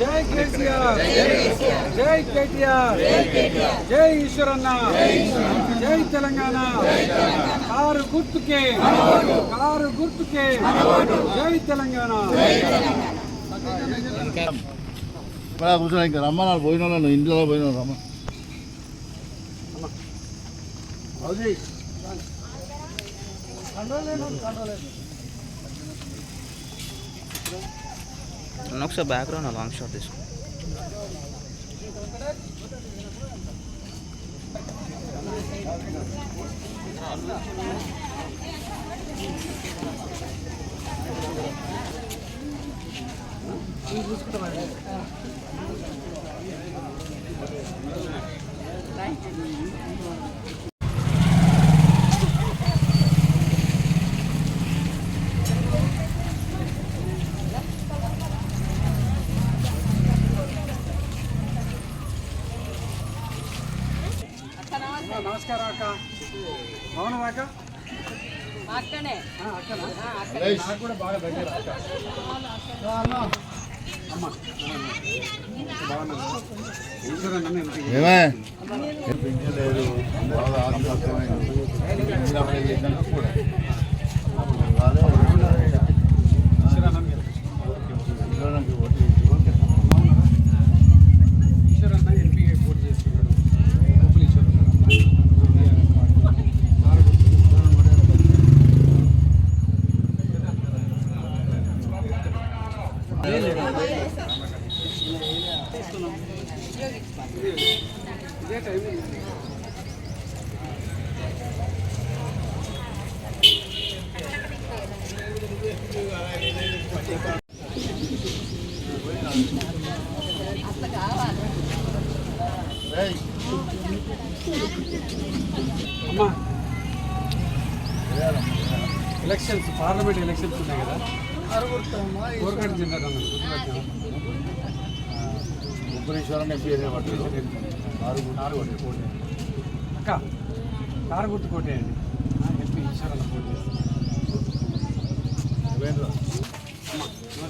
జై కేసీఆర్. జై కేటీఆర్. జై ఈశ్వరన్న. జై తెలంగాణ. కారు గుర్తుకే. కారు గుర్తుకే. జై తెలంగాణ. ఇక్కడ కూర్చొని ఇంకా. రమ్మన్నారు పోయిన వాళ్ళు ఇంట్లో పోయిన రమ్మ. అవుజీ. నన్ను ఒకసారి బ్యాక్గ్రౌండ్ లాంగ్ షాట్ తీసుకో నమస్కారం అక్క బాగున్నావా అక్క అక్కనే. ఆ, అక్కనా? నాకు కూడా బాగా దగ్గర అక్క అమ్మ. బాగా ఆత్మహత్యమైంది కూడా రాలే. ఈశ్వరన్న మీరు ఇంట్లోకి పోటీ ఓకే. ఈశ్వరన్న ఎంపీగా పోటీ చేస్తున్నాడు గోకుల్ ఈశ్వరన్న ఇదే టైం ఏయ్, అమ్మా ఎలక్షన్స్ పార్లమెంట్ ఎలక్షన్స్ ఉన్నాయి కదా? కోరకట్ జిల్లా ముగ్గురీశ్వరన్ ఎంపీ. అక్క కారు గుర్తు కొట్టేయండి ఎంపీ ఈశ్వరన్న పోటీ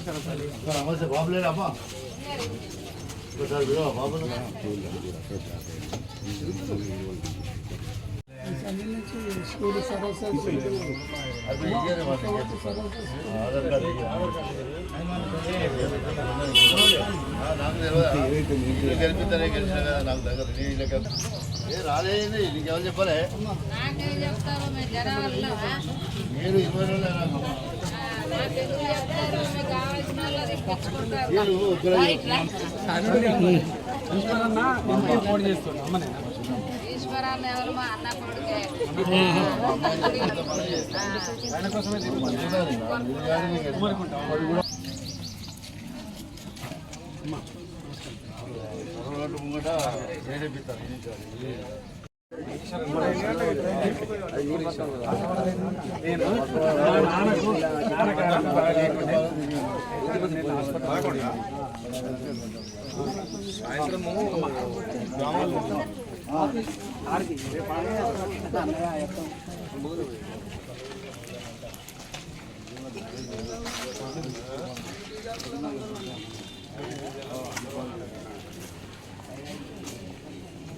చేస్తారు నువ్వేంట్రా? అమ్మా నమస్కారం తల్లి ఇక్కడ నమస్తే బాబు లేడా అమ్మా ఒకసారి విలువ బాబులు అది ఇయ్యరే మాట ఇయ్యరు. ఆధార్ కార్డు ఇయ్యరు. ఆ, నాకు తెలియదా? నీకు గెలిపిద్దనే గెలిచిన కదా నాకు దగ్గర నీ లెక్క ఏ రాలేదు నీకెవరు చెప్పలే నాకేం చెప్తారు మీ జనాల్లో మీరు ఇరవై రోజులు ఈశ్వరాన్ని ఎవరు మా అన్న కొడుకే ఆయన కోసమే ముంగట నేర్పిస్తారు నేను మా నాన్నకు నాన్నగారు బాగా లేకుండే నేను హాస్పిటల్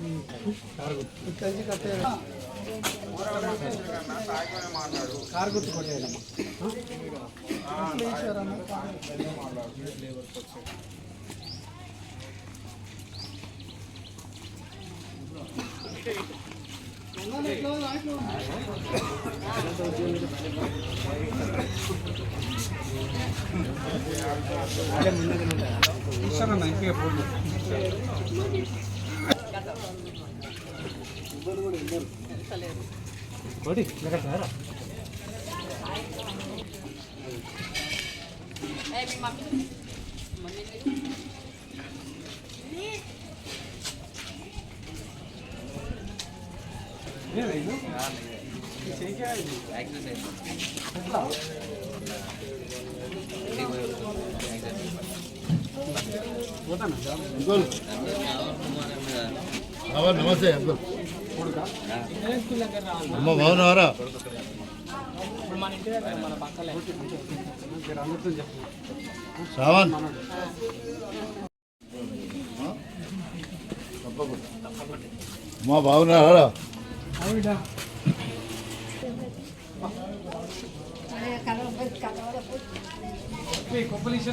ఖచ్చితంగా ఖచ్చితంగా పంపిస్తున్నారు. కారు గుర్తు కోటి ఇక్కడ సారా అంకుల్ బాబా నమస్తే అంకుల్ అమ్మ బాగున్నావారా అందరితో చెప్పు బాగున్నారా కొబ్బరి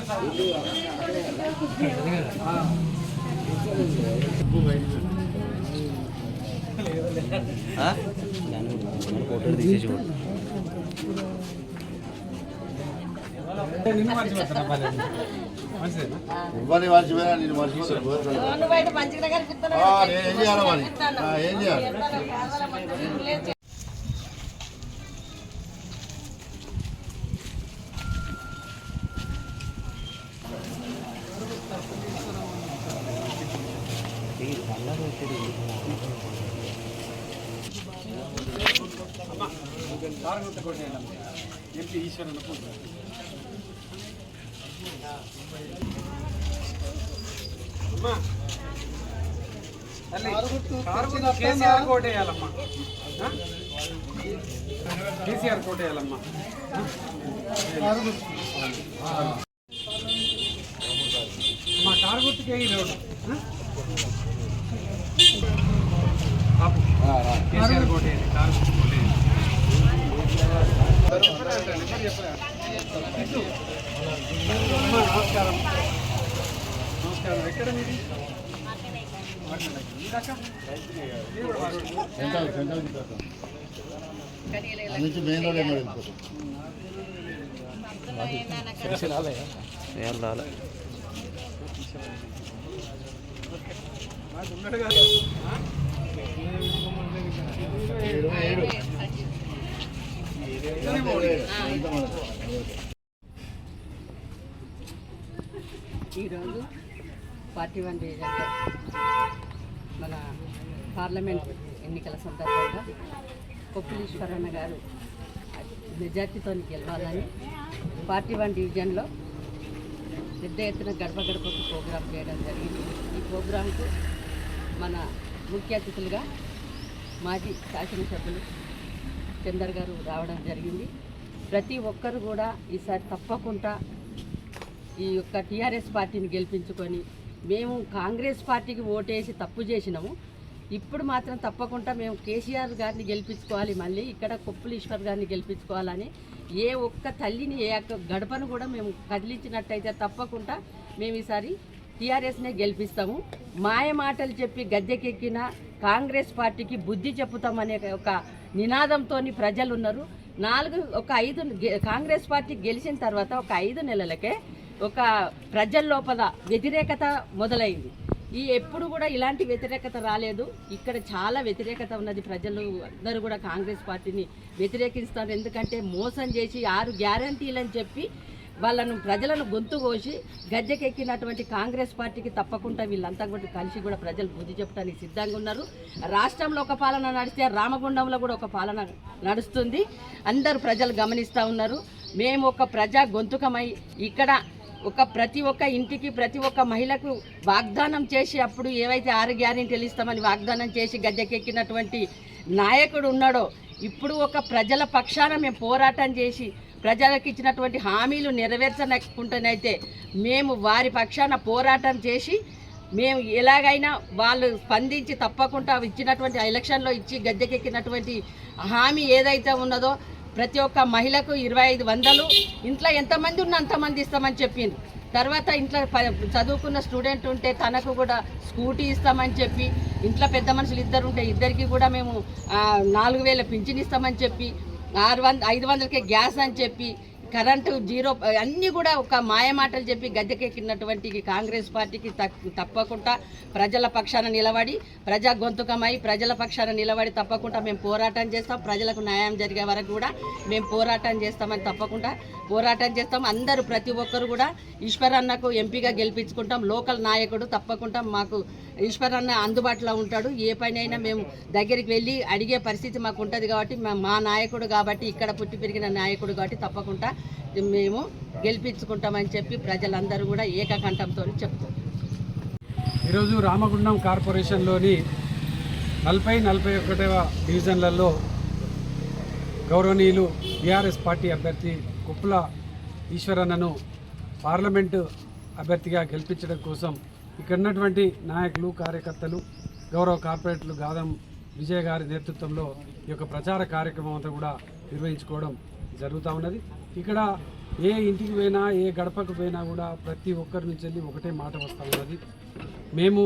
ఫోటో తీసేసి ఇవ్వని మర్చిపోయినా నేను మర్చిపోతాను చేయాలి మరి? ఏం చేయాలి కారు గుర్తు కొట్టేయాలమ్మా గుర్తు కేసీఆర్ కోటేయాలమ్మా ఆ? కేసీఆర్ కోటేయాలమ్మా ఆ? అమ్మా కారు గుర్తుకే ఈ రోడ్డు. కేసీఆర్ కోటేయాలి కారు గుర్తు కోటేయాలి అమ్మా, నమస్కారం నమస్కారం ఎక్కడ మీది నుంచి మెయిన్ రోడ్ ఏమో వెళ్ళిపోతాం ఉన్నాడు కదా. ఆ? ఇరవై ఏడు ఇతనే పోనీ. ఎంత మనకు? ఈరోజు పార్టీ వన్ డివిజన్ మన పార్లమెంట్ ఎన్నికల సందర్భంగా కొప్పులీశ్వరన్న గారు మెజార్టీతో గెలవాలని పార్టీ వన్ డివిజన్లో పెద్ద ఎత్తున గడప గడపకు ప్రోగ్రాం చేయడం జరిగింది. ఈ ప్రోగ్రాంకు మన ముఖ్య అతిథులుగా మాజీ శాసనసభ్యులు చందర్ గారు రావడం జరిగింది. ప్రతి ఒక్కరు కూడా ఈసారి తప్పకుండా ఈ యొక్క టీఆర్ఎస్ పార్టీని గెలిపించుకొని మేము కాంగ్రెస్ పార్టీకి ఓటేసి తప్పు చేసినాము. ఇప్పుడు మాత్రం తప్పకుండా మేము కేసీఆర్ గారిని గెలిపించుకోవాలి మళ్ళీ ఇక్కడ కొప్పులు ఈశ్వర్ గారిని గెలిపించుకోవాలని ఏ ఒక్క తల్లిని ఏ ఒక్క గడపను కూడా మేము కదిలించినట్టయితే తప్పకుండా మేము ఈసారి టీఆర్ఎస్నే గెలిపిస్తాము. మాయ మాటలు చెప్పి గద్దెకెక్కిన కాంగ్రెస్ పార్టీకి బుద్ధి చెప్పుతామనే ఒక నినాదంతో ప్రజలు ఉన్నారు నాలుగు ఒక ఐదు గె- కాంగ్రెస్ పార్టీ గెలిచిన తర్వాత ఒక ఐదు నెలలకే ఒక ప్రజల లోపల వ్యతిరేకత మొదలైంది. ఈ ఎప్పుడు కూడా ఇలాంటి వ్యతిరేకత రాలేదు. ఇక్కడ చాలా వ్యతిరేకత ఉన్నది. ప్రజలు అందరూ కూడా కాంగ్రెస్ పార్టీని వ్యతిరేకిస్తారు. ఎందుకంటే మోసం చేసి ఆరు గ్యారంటీలని చెప్పి వాళ్ళను ప్రజలను గొంతు కోసి గద్దెకెక్కినటువంటి కాంగ్రెస్ పార్టీకి తప్పకుండా వీళ్ళంతా కూడా కలిసి కూడా ప్రజలు బుద్ధి చెప్పడానికి సిద్ధంగా ఉన్నారు. రాష్ట్రంలో ఒక పాలన నడిస్తే రామగుండంలో కూడా ఒక పాలన నడుస్తుంది. అందరూ ప్రజలు గమనిస్తూ ఉన్నారు. మేము ఒక ప్రజా గొంతుకమై ఇక్కడ ఒక ప్రతి ఒక్క ఇంటికి ప్రతి ఒక్క మహిళకు వాగ్దానం చేసి అప్పుడు ఏవైతే ఆరు గ్యారెంటీలు ఇస్తామని వాగ్దానం చేసి గద్దెకెక్కినటువంటి నాయకుడు ఉన్నాడో ఇప్పుడు ఒక ప్రజల పక్షాన మేము పోరాటం చేసి ప్రజలకు ఇచ్చినటువంటి హామీలు నెరవేర్చనకుండానైతే మేము వారి పక్షాన పోరాటం చేసి మేము ఎలాగైనా వాళ్ళు స్పందించి తప్పకుండా ఇచ్చినటువంటి ఎలక్షన్లో ఇచ్చి గద్దెకెక్కినటువంటి హామీ ఏదైతే ఉన్నదో ప్రతి ఒక్క మహిళకు ఇరవై ఐదు వందలు ఇంట్లో ఎంతమంది ఉన్న అంతమంది ఇస్తామని చెప్పింది తర్వాత ఇంట్లో చదువుకున్న స్టూడెంట్ ఉంటే తనకు కూడా స్కూటీ ఇస్తామని చెప్పి ఇంట్లో పెద్ద మనుషులు ఇద్దరు ఉంటే ఇద్దరికి కూడా మేము నాలుగు వేల పింఛన్ ఇస్తామని చెప్పి ఆరు వంద ఐదు వందలకే గ్యాస్ అని చెప్పి కరెంటు జీరో అన్నీ కూడా ఒక మాయమాటలు చెప్పి గద్దెకెక్కినటువంటి కాంగ్రెస్ పార్టీకి తప్పకుండా ప్రజల పక్షాన నిలబడి ప్రజా గొంతుకమై ప్రజల పక్షాన నిలబడి తప్పకుండా మేము పోరాటం చేస్తాం. ప్రజలకు న్యాయం జరిగే వరకు కూడా మేము పోరాటం చేస్తామని తప్పకుండా పోరాటం చేస్తాం. అందరూ ప్రతి ఒక్కరు కూడా ఈశ్వరన్నకు ఎంపీగా గెలిపించుకుంటాం. లోకల్ నాయకుడు తప్పకుండా మాకు ఈశ్వరన్న అందుబాటులో ఉంటాడు. ఏ పనైనా మేము దగ్గరికి వెళ్ళి అడిగే పరిస్థితి మాకు ఉంటుంది కాబట్టి మా- మా నాయకుడు కాబట్టి ఇక్కడ పుట్టి పెరిగిన నాయకుడు కాబట్టి తప్పకుండా మేము గెలిపించుకుంటామని చెప్పి ప్రజలందరూ కూడా ఏకకంఠంతో చెప్తారు ఈరోజు రామగుండం కార్పొరేషన్లోని నలభై నలభై ఒకటవ డివిజన్లలో గౌరవనీయులు బీఆర్ఎస్ పార్టీ అభ్యర్థి కుప్పల ఈశ్వరన్నను పార్లమెంటు అభ్యర్థిగా గెలిపించడం కోసం ఇక్కడ ఉన్నటువంటి నాయకులు కార్యకర్తలు గౌరవ కార్పొరేటర్లు గాదం విజయ్ గారి నేతృత్వంలో ఈ యొక్క ప్రచార కార్యక్రమం అంతా కూడా నిర్వహించుకోవడం జరుగుతూ ఉన్నది. ఇక్కడ ఏ ఇంటికి పోయినా ఏ గడపకు పోయినా కూడా ప్రతి ఒక్కరి నుంచి వెళ్ళి ఒకటే మాట వస్తూ ఉన్నది. మేము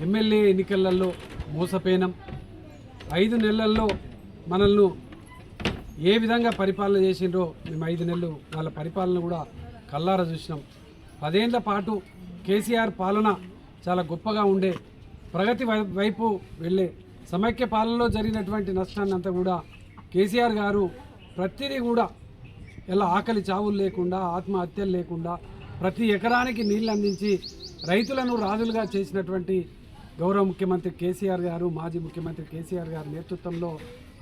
ఎమ్మెల్యే ఎన్నికలలో మోసపోయినాం. ఐదు నెలల్లో మనల్ని ఏ విధంగా పరిపాలన చేసిండ్రో మేము ఐదు నెలలు వాళ్ళ పరిపాలన కూడా కల్లారా చూసినాం. పదేళ్ళ పాటు కేసీఆర్ పాలన చాలా గొప్పగా ఉండే ప్రగతి వై- వైపు వెళ్ళే సమైక్య పాలనలో జరిగినటువంటి నష్టాన్ని అంతా కూడా కేసీఆర్ గారు ప్రతిదీ కూడా ఇలా ఆకలి చావులు లేకుండా ఆత్మహత్యలు లేకుండా ప్రతి ఎకరానికి నీళ్ళు అందించి రైతులను రాజులుగా చేసినటువంటి గౌరవ ముఖ్యమంత్రి కేసీఆర్ గారు మాజీ ముఖ్యమంత్రి కేసీఆర్ గారి నేతృత్వంలో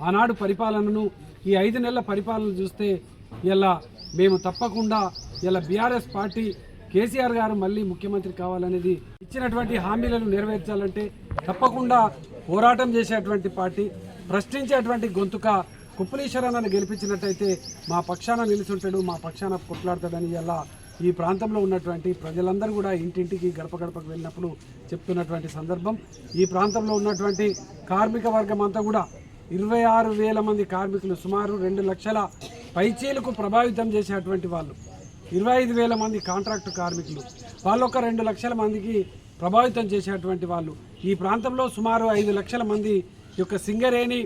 ఆనాడు పరిపాలనను ఈ ఐదు నెలల పరిపాలన చూస్తే ఇలా మేము తప్పకుండా ఇలా బీఆర్ఎస్ పార్టీ కేసీఆర్ గారు మళ్ళీ ముఖ్యమంత్రి కావాలనేది ఇచ్చినటువంటి హామీలను నెరవేర్చాలంటే తప్పకుండా పోరాటం చేసేటువంటి పార్టీ ప్రశ్నించేటువంటి గొంతుక కుప్పలీశ్వరన్నను గెలిపించినట్టయితే మా పక్షాన నిలుచుంటాడు మా పక్షాన కొట్లాడతాడని ఇలా ఈ ప్రాంతంలో ఉన్నటువంటి ప్రజలందరూ కూడా ఇంటింటికి గడప గడపకు వెళ్ళినప్పుడు చెప్తున్నటువంటి సందర్భం. ఈ ప్రాంతంలో ఉన్నటువంటి కార్మిక వర్గం అంతా కూడా ఇరవై ఆరు వేల మంది కార్మికులు సుమారు రెండు లక్షల పైచీలకు ప్రభావితం చేసేటువంటి వాళ్ళు. ఇరవై ఐదు వేల మంది కాంట్రాక్టు కార్మికులు. వాళ్ళు ఒక రెండు లక్షల మందికి ప్రభావితం చేసేటువంటి వాళ్ళు. ఈ ప్రాంతంలో సుమారు ఐదు లక్షల మంది యొక్క సింగరేణి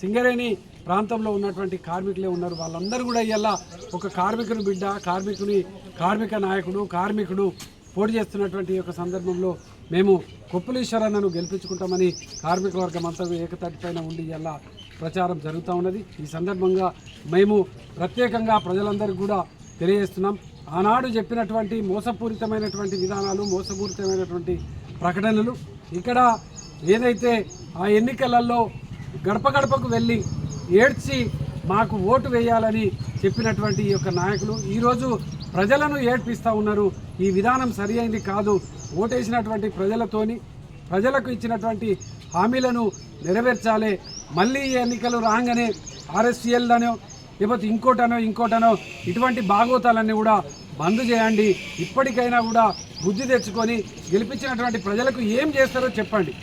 సింగరేణి ప్రాంతంలో ఉన్నటువంటి కార్మికులే ఉన్నారు. వాళ్ళందరూ కూడా ఇవాళ ఒక కార్మికుని బిడ్డ కార్మికుని కార్మిక నాయకుడు కార్మికుడు పోటీ చేస్తున్నటువంటి ఈ యొక్క సందర్భంలో మేము కొప్పులీశ్వరన్నను గెలిపించుకుంటామని కార్మిక వర్గం అంతా ఏకతాటిపైన ఉండి ఇలా ప్రచారం జరుగుతూ ఉన్నది. ఈ సందర్భంగా మేము ప్రత్యేకంగా ప్రజలందరికీ కూడా తెలియజేస్తున్నాం. ఆనాడు చెప్పినటువంటి మోసపూరితమైనటువంటి విధానాలు మోసపూరితమైనటువంటి ప్రకటనలు ఇక్కడ ఏదైతే ఆ ఎన్నికలలో గడప గడపకు వెళ్ళి ఏడ్చి మాకు ఓటు వేయాలని చెప్పినటువంటి ఈ యొక్క నాయకులు. ఈరోజు ప్రజలను ఏడ్పిస్తూ ఉన్నారు. ఈ విధానం సరి అయింది కాదు. ఓటేసినటువంటి ప్రజలతోని ప్రజలకు ఇచ్చినటువంటి హామీలను నెరవేర్చాలి. మళ్ళీ ఈ ఎన్నికలు రాగానే ఆర్ఎస్సీఎల్దనో లేకపోతే ఇంకోటనో ఇంకోటనో ఇటువంటి భాగోతాలన్నీ కూడా బంద్ చేయండి. ఇప్పటికైనా కూడా బుద్ధి తెచ్చుకొని గెలిపించినటువంటి ప్రజలకు ఏం చేస్తారో చెప్పండి.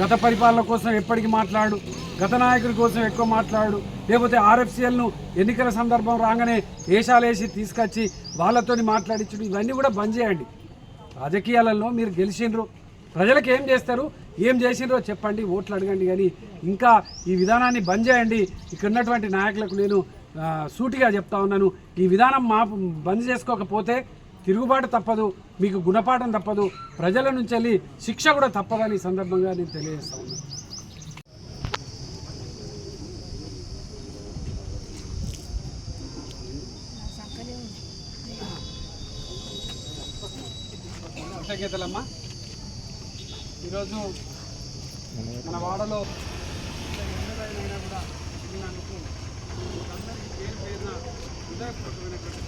గత పరిపాలన కోసం ఎప్పటికీ మాట్లాడు గత నాయకుడి కోసం ఎక్కువ మాట్లాడు లేకపోతే ఆర్ఎఫ్సిఎల్ను ఎన్నికల సందర్భం రాగానే వేషాలేసి తీసుకొచ్చి వాళ్ళతోని మాట్లాడించడం ఇవన్నీ కూడా బంద్ చేయండి. రాజకీయాలలో మీరు గెలిచిండ్రు. ప్రజలకు ఏం చేస్తారు? ఏం చేసిండ్రో చెప్పండి ఓట్లు అడగండి కానీ ఇంకా ఈ విధానాన్ని బంద్ చేయండి. ఇక్కడ ఉన్నటువంటి నాయకులకు నేను సూటిగా చెప్తా ఉన్నాను. ఈ విధానం మా బంద్ చేసుకోకపోతే తిరుగుబాటు తప్పదు మీకు గుణపాఠం తప్పదు ప్రజల నుంచి వెళ్ళి శిక్ష కూడా తప్పదని ఈ సందర్భంగా నేను తెలియజేస్తా ఉన్నాను కృతజ్ఞతలమ్మా. ఈరోజు మన వాడలో కూడా తిరిగినందుకు మీకందరికీ పేరు పేరున హృదయపూర్వకమైనటువంటి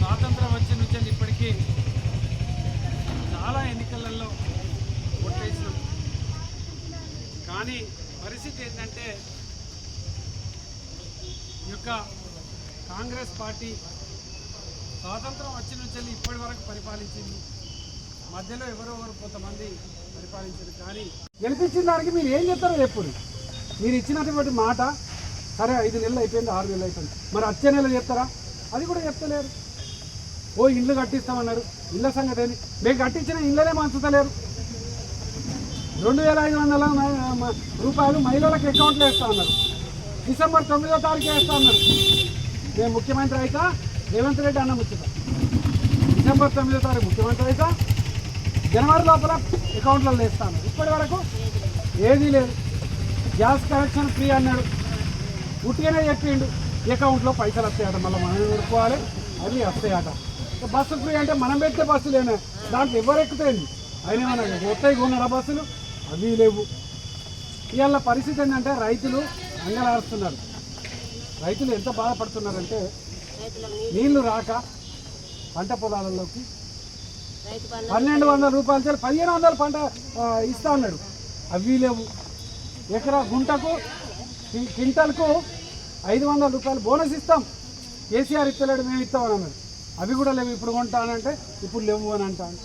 స్వాతంత్రం వచ్చి నుంచి ఇప్పటికీ చాలా ఎన్నికలలో ఓట్లేసినాం. కానీ పరిస్థితి ఏంటంటే ఈ యొక్క కాంగ్రెస్ పార్టీ స్వాతంత్రం వచ్చి నుంచి ఇప్పటి వరకు పరిపాలించింది. మధ్యలో ఎవరో కొంతమంది పరిపాలించారు కానీ గెలిపించిన దానికి మీరు ఏం చెప్తారో చెప్పు మీరు ఇచ్చినటువంటి మాట సరే ఐదు నెలలు అయిపోయింది ఆరు నెలలు అయిపోయింది. మరి వచ్చే నెల చెప్తారా? అది కూడా చెప్తలేరు. ఓ ఇండ్లు కట్టిస్తామన్నారు. ఇళ్ళ సంగతి ఏంది? మేము కట్టించిన ఇళ్ళనే మంచుతలేరు రెండు వేల ఐదు వందల రూపాయలు మహిళలకు అకౌంట్లో వేస్తా ఉన్నారు డిసెంబర్ తొమ్మిదో తారీఖు వేస్తా ఉన్నారు మేము ముఖ్యమంత్రి అయితే రేవంత్ రెడ్డి అన్న ముఖ్యత డిసెంబర్ తొమ్మిదో తారీఖు ముఖ్యమంత్రి అయితే జనవరి లోపల అకౌంట్లో వేస్తాను ఇప్పటి వరకు ఏదీ లేదు. గ్యాస్ కనెక్షన్ ఫ్రీ అన్నాడు. ఉట్టిగానే చెప్పిండు. అకౌంట్లో పైసలు వస్తాయట మళ్ళీ మనం కొనుక్కోవాలి. అవి వస్తాయట. బస్సు ఫ్రీ అంటే మనం పెట్టే బస్సులేనా దాంట్లో ఎవరు ఎక్కుతాయండి? అయినా మనకి కొత్తవి కొన్నాడా బస్సులు? అవి లేవు. ఇవాళ పరిస్థితి ఏంటంటే రైతులు అంగలారుస్తున్నారు రైతులు ఎంత బాధపడుతున్నారంటే నీళ్ళు రాక పంట పొలాలలోకి పన్నెండు వందల రూపాయలు చేయాలి. పదిహేను వందల పంట ఇస్తా అన్నాడు. అవి లేవు. ఎకరా గుంటకు క్వింటల్కు ఐదు వందల రూపాయలు బోనస్ ఇస్తాం. కేసీఆర్ ఇస్తలేడు మేము ఇస్తామని అన్నాడు. అవి కూడా లేవు ఇప్పుడు కొంటానంటే ఇప్పుడు లేవు అని అంటాను